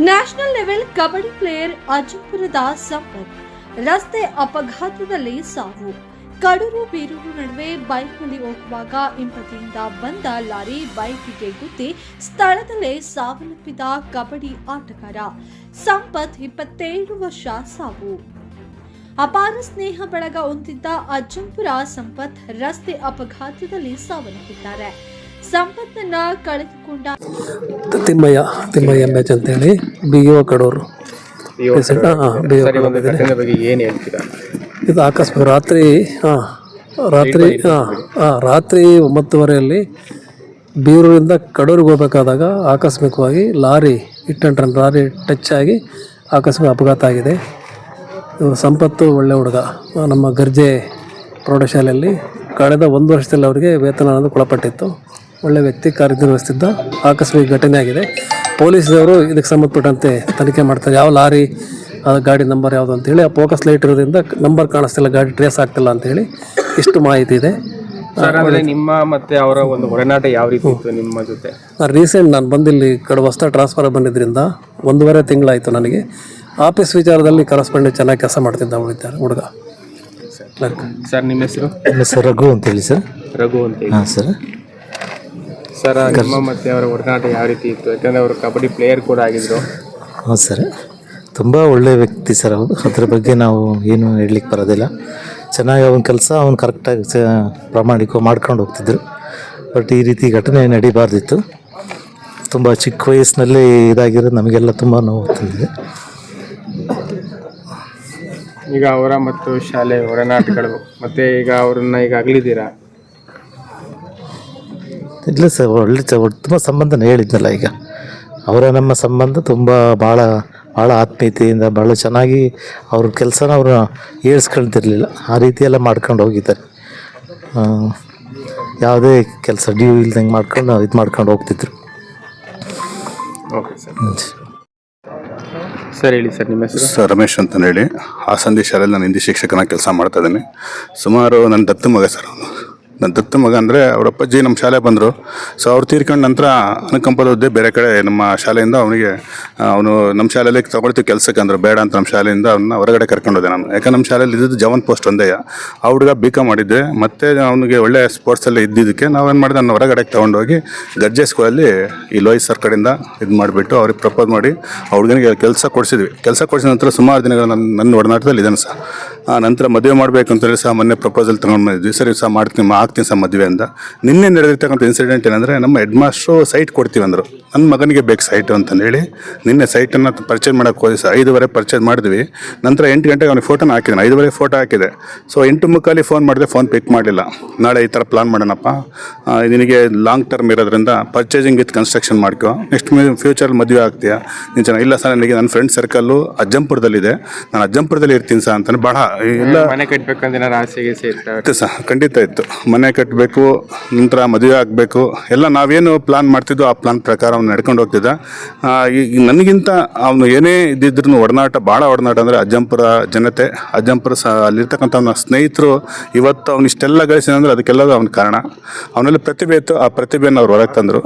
National level kabaddi player ಅಜಂಪುರದ ಸಂಪತ್ ರಸ್ತೆ ಅಪಘಾತದಲ್ಲಿ ಸಾವು. ಕಡೂರು ಬೀರೂರು ನಡುವೆ ಬೈಕ್ನಲ್ಲಿ ಹೋಗುವಾಗ ಹಿಂಬದಿಯಿಂದ ಬಂದ ಲಾರಿ ಬೈಕಿಗೆ ಗುದ್ದಿ ಸ್ಥಳದಲ್ಲೇ ಸಾವನ್ನಪ್ಪಿದ ಕಬಡ್ಡಿ ಆಟಗಾರ. ಸಂಪತ್ ಇಪ್ಪತ್ತೇಳು ವರ್ಷ ಸಾವು. ಅಪಾರ ಸ್ನೇಹ ಬಳಗ ಹೊಂದಿದ್ದ ಅಜ್ಜಂಪುರ ಸಂಪತ್ ರಸ್ತೆ ಅಪಘಾತದಲ್ಲಿ ಸಾವನ್ನಪ್ಪಿದ್ದಾರೆ. ಸಂಪತ್ತನ್ನ ಕಳೆದುಕೊಂಡ ತಿಮ್ಮಯ್ಯ ತಿಮ್ಮಯ್ಯ ಮ್ಯಾಚ್ ಅಂತೇಳಿ ಬಿ ಒ ಕಡೂರು. ಹೇಳ್ತೀರಾ? ಇದು ಆಕಸ್ಮಿಕ ರಾತ್ರಿ ಹಾಂ ರಾತ್ರಿ ಹಾಂ ಹಾಂ ರಾತ್ರಿ ಒಂಬತ್ತುವರೆಯಲ್ಲಿ ಬೀರೂರಿಂದ ಕಡೂರಿಗೆ ಹೋಗಬೇಕಾದಾಗ ಆಕಸ್ಮಿಕವಾಗಿ ಲಾರಿ ಇಟ್ಟಂಟ್ರನ್ ಲಾರಿ ಟಚ್ ಆಗಿ ಆಕಸ್ಮಿಕ ಅಪಘಾತ ಆಗಿದೆ. ಇವ್ರು ಸಂಪತ್ತು ಒಳ್ಳೆ ಹುಡುಗ. ನಮ್ಮ ಗರ್ಜೆ ಪ್ರೌಢಶಾಲೆಯಲ್ಲಿ ಕಳೆದ ಒಂದು ವರ್ಷದಲ್ಲಿ ಅವರಿಗೆ ವೇತನ ಅನ್ನೋದು ಒಳಪಟ್ಟಿತ್ತು ಒಳ್ಳೆ ವ್ಯಕ್ತಿ ಕಾರ್ಯನಿರ್ವಹಿಸ್ತಿದ್ದ ಆಕಸ್ಮಿಕ ಘಟನೆ ಆಗಿದೆ. ಪೊಲೀಸರು ಇದಕ್ಕೆ ಸಂಬಂಧಪಟ್ಟಂತೆ ತನಿಖೆ ಮಾಡ್ತಾರೆ. ಯಾವ ಲಾರಿ ಆ ಗಾಡಿ ನಂಬರ್ ಯಾವುದು ಅಂತೇಳಿ ಆ ಫೋಕಸ್ ಲೈಟ್ ಇರೋದ್ರಿಂದ ನಂಬರ್ ಕಾಣಿಸ್ತಿಲ್ಲ ಗಾಡಿ ಟ್ರೇಸ್ ಆಗ್ತಿಲ್ಲ ಅಂತೇಳಿ ಇಷ್ಟು ಮಾಹಿತಿ ಇದೆ. ಸರ್ ಅಂದ್ರೆ ನಿಮ್ಮ ಮತ್ತೆ ಅವರ ಒಂದು ಒಡನಾಟ ಯಾವ ರೀತಿ ಇತ್ತು ನಿಮ್ಮ ಜೊತೆ? ರೀಸೆಂಟ್ ನಾನು ಬಂದಿಲ್ಲಿ ಕಡೆ ಹೊಸ ಟ್ರಾನ್ಸ್ಫರ್ ಬಂದಿದ್ದರಿಂದ ಒಂದೂವರೆ ತಿಂಗಳಾಯಿತು ನನಗೆ. ಆಫೀಸ್ ವಿಚಾರದಲ್ಲಿ ಕರೆಸ್ಪಾಂಡೆಂಟ್ ಚೆನ್ನಾಗಿ ಕೆಲಸ ಮಾಡ್ತಿದ್ದ ಹುಡುಗ ಹುಡುಗ. ಸರ್ ನಿಮ್ಮ ಹೆಸರು? ಹೆಸರು ಸರ್ ರಘು ಅಂತೇಳಿ ಸರ್. ರಘು ಅಂತ ಹೇಳಿ. ಹಾಂ ಸರ್. ಸರ್ ನಿಮ್ಮ ಮತ್ತೆ ಅವರ ಒಡನಾಟ ಯಾವ ರೀತಿ ಇತ್ತು? ಯಾಕಂದ್ರೆ ಅವರು ಕಬಡ್ಡಿ ಪ್ಲೇಯರ್ ಕೂಡ ಆಗಿದ್ರು. ಹೌದು ಸರ್ ತುಂಬ ಒಳ್ಳೆಯ ವ್ಯಕ್ತಿ ಸರ್ ಅವರು. ಅದ್ರ ಬಗ್ಗೆ ನಾವು ಏನು ಹೇಳಲಿಕ್ಕೆ ಬರೋದಿಲ್ಲ. ಚೆನ್ನಾಗಿ ಅವನ ಕೆಲಸ ಅವ್ನು ಕರೆಕ್ಟಾಗಿ ಪ್ರಾಮಾಣಿಕ ಮಾಡ್ಕೊಂಡು ಹೋಗ್ತಿದ್ರು. ಬಟ್ ಈ ರೀತಿ ಘಟನೆ ನಡಿಬಾರ್ದಿತ್ತು. ತುಂಬ ಚಿಕ್ಕ ವಯಸ್ಸಿನಲ್ಲಿ ಇದಾಗಿರೋದು ನಮಗೆಲ್ಲ ತುಂಬ ನೋವು ತಂದಿದೆ. ಈಗ ಅವರ ಮತ್ತು ಶಾಲೆ ಹೊರನಾಟಗಳು ಮತ್ತೆ ಈಗ ಅವ್ರನ್ನ ಈಗ ಅಗಲಿದ್ದೀರಾ? ಇಲ್ಲ ಸರ್ ಒಳ್ಳೆ ಚ ಉತ್ತಮ ಸಂಬಂಧನ ಹೇಳಿದ್ನಲ್ಲ ಈಗ. ಅವರ ನಮ್ಮ ಸಂಬಂಧ ತುಂಬ ಭಾಳ ಭಾಳ ಆತ್ಮೀಯತೆಯಿಂದ ಭಾಳ ಚೆನ್ನಾಗಿ ಅವ್ರ ಕೆಲಸನ ಅವರು ಏಳ್ಸ್ಕೊಳ್ತಿರ್ಲಿಲ್ಲ ಆ ರೀತಿಯೆಲ್ಲ ಎಲ್ಲ ಮಾಡ್ಕೊಂಡು ಹೋಗಿದ್ದಾರೆ. ಆ, ಯಾವುದೇ ಕೆಲಸ ಡ್ಯೂ ಇಲ್ದಂಗೆ ಮಾಡ್ಕೊಂಡು ಇದು ಮಾಡ್ಕೊಂಡು ಹೋಗ್ತಿದ್ರು. Okay sir. ಸರ್ ಹೇಳಿ ಸರ್ ನಿಮ್ಮ ಹೆಸರು? ಸರ್ ರಮೇಶ್ ಅಂತ ಹೇಳಿ. ಹಾಸನ ದೇಶದಲ್ಲಿ ನಾನು ಹಿಂದಿ ಶಿಕ್ಷಕನ ಕೆಲಸ ಮಾಡ್ತಾ ಇದ್ದೀನಿ. ಸುಮಾರು ನನ್ನ ದತ್ತು ಮಗ ಸರ್ ಅವನು. ನನ್ನ ದತ್ತ ಮಗ ಅಂದರೆ ಅವ್ರ ಅಪ್ಪಾಜಿ ನಮ್ಮ ಶಾಲೆ ಬಂದರು. ಸೊ ಅವ್ರು ತೀರ್ಕೊಂಡ ನಂತರ ಅನುಕಂಪದ ಹುದ್ದೆ ಬೇರೆ ಕಡೆ ನಮ್ಮ ಶಾಲೆಯಿಂದ ಅವನಿಗೆ ಅವನು ನಮ್ಮ ಶಾಲೆಯಲ್ಲಿ ತೊಗೊಳ್ತೀವಿ ಕೆಲಸಕ್ಕೆ ಅಂದ್ರೆ ಬೇಡ ಅಂತ ನಮ್ಮ ಶಾಲೆಯಿಂದ ಅವನ್ನ ಹೊರಗಡೆ ಕರ್ಕೊಂಡು ಹೋದೆ ನಾನು. ಯಾಕಂದ್ರೆ ನಮ್ಮ ಶಾಲೆಯಲ್ಲಿ ಇದ್ದಿದ್ದು ಜವನ್ ಪೋಸ್ಟ್ ಒಂದೇ. ಆ ಹುಡುಗ ಬಿ ಕಾಮ್ ಮಾಡಿದ್ದೆ. ಮತ್ತೆ ಅವನಿಗೆ ಒಳ್ಳೆ ಸ್ಪೋರ್ಟ್ಸಲ್ಲಿ ಇದ್ದಿದ್ದಕ್ಕೆ ನಾವೇನು ಮಾಡಿದೆ ನಾನು ಹೊರಗಡೆ ತೊಗೊಂಡೋಗಿ ಗರ್ಜೆ ಸ್ಕೂಲಲ್ಲಿ ಈ ಲೋಹಿತ್ ಸರ್ ಕಡೆಯಿಂದ ಇದು ಮಾಡಿಬಿಟ್ಟು ಅವ್ರಿಗೆ ಪ್ರಪೋಸ್ ಮಾಡಿ ಆ ಹುಡುಗನಿಗೆ ಕೆಲಸ ಕೊಡಿಸಿದ್ವಿ. ಕೆಲಸ ಕೊಡಿಸಿದ ನಂತರ ಸುಮಾರು ದಿನಗಳು ನನ್ನ ನನ್ನ ಒಡನಾಟದಲ್ಲಿ ಇದ್ದಾನೆ ಸರ್. ಆ, ನಂತರ ಮದುವೆ ಮಾಡಬೇಕು ಅಂತೇಳಿ ಸಹ ಮೊನ್ನೆ ಪ್ರಪೋಸಲ್ ತಗೊಂಡು ಬಂದಿದ್ವಿ. ಸರಿ ಸಹ ಮಾಡ್ತೀನಿ ಮಾ- ಸರ್ ಮದುವೆ ಅಂತ ನಿನ್ನೆ ನಡೆದಿರ್ತಕ್ಕಂಥ ಇನ್ಸಿಡೆಂಟ್ ಏನಂದರೆ ನಮ್ಮ ಹೆಡ್ ಮಾಸ್ಟ್ರು ಸೈಟ್ ಕೊಡ್ತೀವಿ ಅಂದರು. ನನ್ನ ಮಗನಿಗೆ ಬೇಕು ಸೈಟ್ ಅಂತಂದು ಹೇಳಿ. ನಿನ್ನೆ ಸೈಟನ್ನು ಪರ್ಚೇಸ್ ಮಾಡೋಕೆ ಹೋಗಿ ಸರ್ ಐದುವರೆ ಪರ್ಚೇಸ್ ಮಾಡಿದ್ವಿ. ನಂತರ ಎಂಟು ಗಂಟೆಗೆ ಅವ್ನಿಗೆ ಫೋಟೋನ ಹಾಕಿದ್ದಾನೆ ಐದುವರೆ ಫೋಟೋ ಹಾಕಿದೆ. ಸೊ ಎಂಟು ಮುಕ್ಕಾಲಿ ಫೋನ್ ಮಾಡಿದೆ ಫೋನ್ ಪಿಕ್ ಮಾಡಲಿಲ್ಲ. ನಾಳೆ ಈ ಥರ ಪ್ಲಾನ್ ಮಾಡೋಣಪ್ಪ. ನಿನಗೆ ಲಾಂಗ್ ಟರ್ಮ್ ಇರೋದ್ರಿಂದ ಪರ್ಚೇಸಿಂಗ್ ವಿತ್ ಕನ್ಸ್ಟ್ರಕ್ಷನ್ ಮಾಡ್ಕೋ. ನೆಕ್ಸ್ಟ್ ಫ್ಯೂಚರ್ ಮದುವೆ ಆಗ್ತೀಯಾ? ನೀನು ಚೆನ್ನಾಗಿ ಇಲ್ಲ ಸರ್ ನನಗೆ ನನ್ನ ಫ್ರೆಂಡ್ ಸರ್ಕಲ್ಲು ಅಜ್ಜಂಪುರದಲ್ಲಿದೆ. ನಾನು ಅಜ್ಜಂಪುರದಲ್ಲಿ ಇರ್ತೀನಿ ಸರ್ ಅಂತಾನೆ ಬಹಳ ಎಲ್ಲ ಮನೆ ಕಟ್ಟಬೇಕು ಏನಾರು ಆಸೆಗೆ ಸೇರ್ತಾ ಇತ್ತು ಸರ್ ಖಂಡಿತ ಇತ್ತು. ಮನೆ ಕಟ್ಟಬೇಕು ನಂತರ ಮದುವೆ ಆಗಬೇಕು, ಎಲ್ಲ ನಾವೇನು ಪ್ಲಾನ್ ಮಾಡ್ತಿದ್ದೋ ಆ ಪ್ಲಾನ್ ಪ್ರಕಾರ ಅವ್ನು ನಡ್ಕೊಂಡು ಹೋಗ್ತಿದ್ದ. ಈಗ ನನಗಿಂತ ಅವನು ಏನೇ ಇದ್ದಿದ್ರು ಒಡನಾಟ ಭಾಳ ಒಡನಾಟ ಅಂದರೆ ಅಜ್ಜಂಪುರ ಜನತೆ, ಅಜ್ಜಂಪುರ ಸ, ಅಲ್ಲಿರ್ತಕ್ಕಂಥ ಅವನ ಸ್ನೇಹಿತರು, ಇವತ್ತು ಅವ್ನು ಇಷ್ಟೆಲ್ಲ ಗಳಿಸಿದಂದ್ರೆ ಅದಕ್ಕೆಲ್ಲದೂ ಅವನ ಕಾರಣ. ಅವನಲ್ಲಿ ಪ್ರತಿಭೆ ಇತ್ತು, ಆ ಪ್ರತಿಭೆಯನ್ನು ಅವ್ರು ಹೊರಗೆ ತಂದರು.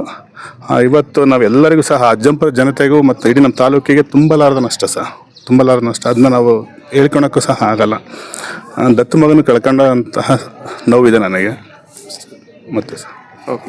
ಇವತ್ತು ನಾವೆಲ್ಲರಿಗೂ ಸಹ ಅಜ್ಜಂಪುರ ಜನತೆಗೂ ಮತ್ತು ಇಡೀ ನಮ್ಮ ತಾಲೂಕಿಗೆ ತುಂಬಲಾರದ ನಷ್ಟ ಸಹ ತುಂಬಲಾರದ ನಷ್ಟ. ಅದನ್ನ ನಾವು ಹೇಳ್ಕೊಳಕ್ಕೂ ಸಹ ಆಗಲ್ಲ. ದತ್ತು ಮಗನ ಕಳ್ಕೊಂಡಂತಹ ನೋವಿದೆ ನನಗೆ. ಮತ್ತೆ ಸರ್ ಓಕೆ.